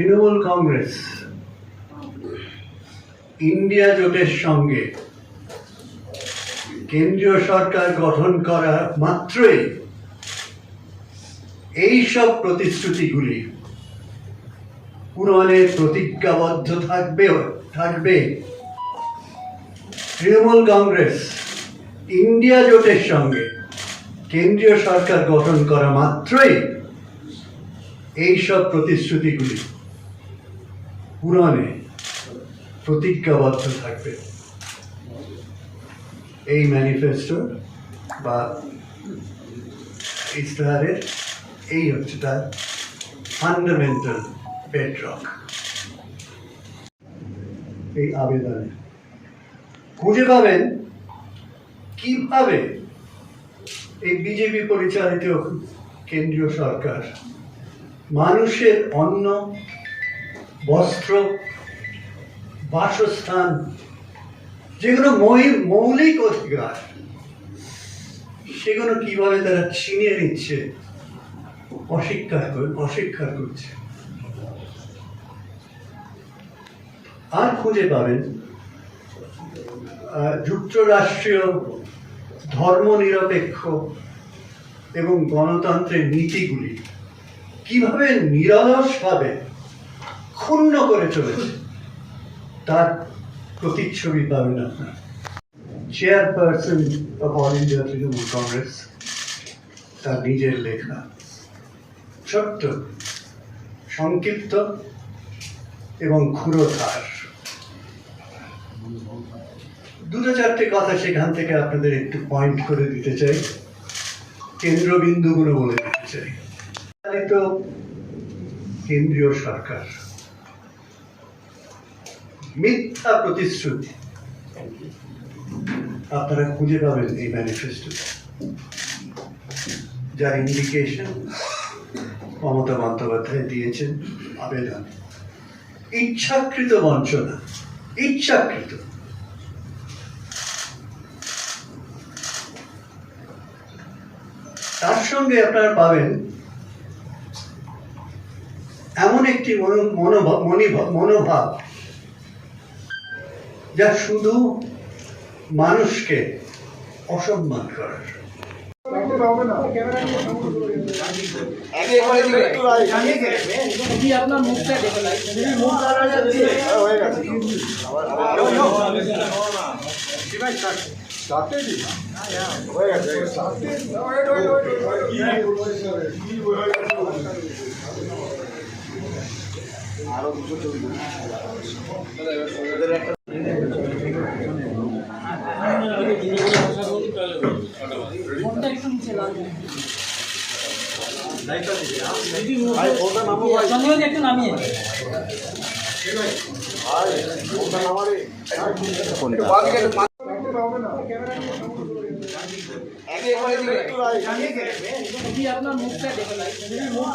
Trinamool Congress, India জোটের সঙ্গে কেন্দ্রীয় সরকার গঠন করা মাত্রই এই সব প্রতিশ্রুতিগুলি পূরণের প্রতিজ্ঞাবদ্ধ থাকবে থাকবে। তৃণমূল কংগ্রেস, ইন্ডিয়া জোটের সঙ্গে কেন্দ্রীয় সরকার গঠন করা মাত্রই এই সব প্রতিশ্রুতিগুলি পূরণে প্রতিজ্ঞাবদ্ধ থাকবে। এই ম্যানিফেস্টো বা ইস্তাহারের এই হচ্ছে তার ফান্ডামেন্টাল বেডরক এই আবেদনে। খুঁজে পাবেন কীভাবে এই বিজেপি পরিচালিত কেন্দ্রীয় সরকার মানুষের অন্ন বস্ত্র, বাসস্থান, যেগুলো মৌলিক অধিকার, সেগুলো কীভাবে তারা ছিনিয়ে নিচ্ছে, অস্বীকার করে অস্বীকার করছে। আর খুঁজে পাবেন যুক্তরাষ্ট্রীয় ধর্মনিরপেক্ষ এবং গণতন্ত্রের নীতিগুলি কীভাবে নিরলসভাবে ক্ষুণ্ণ করে চলেছে। তার প্রতিচ্ছবি পাবেন আপনার। Chairperson of All India Trinamool Congress তার নিজের লেখা। ছোট্ট, সংক্ষিপ্ত এবং ক্ষুরোধার দুটো চারটে কথা সেখান থেকে আপনাদের একটু পয়েন্ট করে দিতে চাই। কেন্দ্রবিন্দুগুলো বলে দিতে চাই। তো কেন্দ্রীয় সরকার। মিথ্যা প্রতিশ্রুতি। আপনারা খুঁজে পাবেন এই ম্যানিফেস্টোতে যার ইন্ডিকেশন মমতা বন্দ্যোপাধ্যায় দিয়েছেন আবেদন। ইচ্ছাকৃত বঞ্চনা, ইচ্ছাকৃত। তার সঙ্গে আপনারা পাবেন এমন একটি মনো- মনিভাব- মনোভাব। যা শুধু মানুষকে অসম্মান করার যদি আপনার মুখটা দেখে লাগে যদি মুখ দেখা যাচ্ছে ফোনটা একটু নিচে লাগবে যদি মুখ- সঙ্গে একটু নামিয়ে যদি আপনার মুখটা দেখে মুখ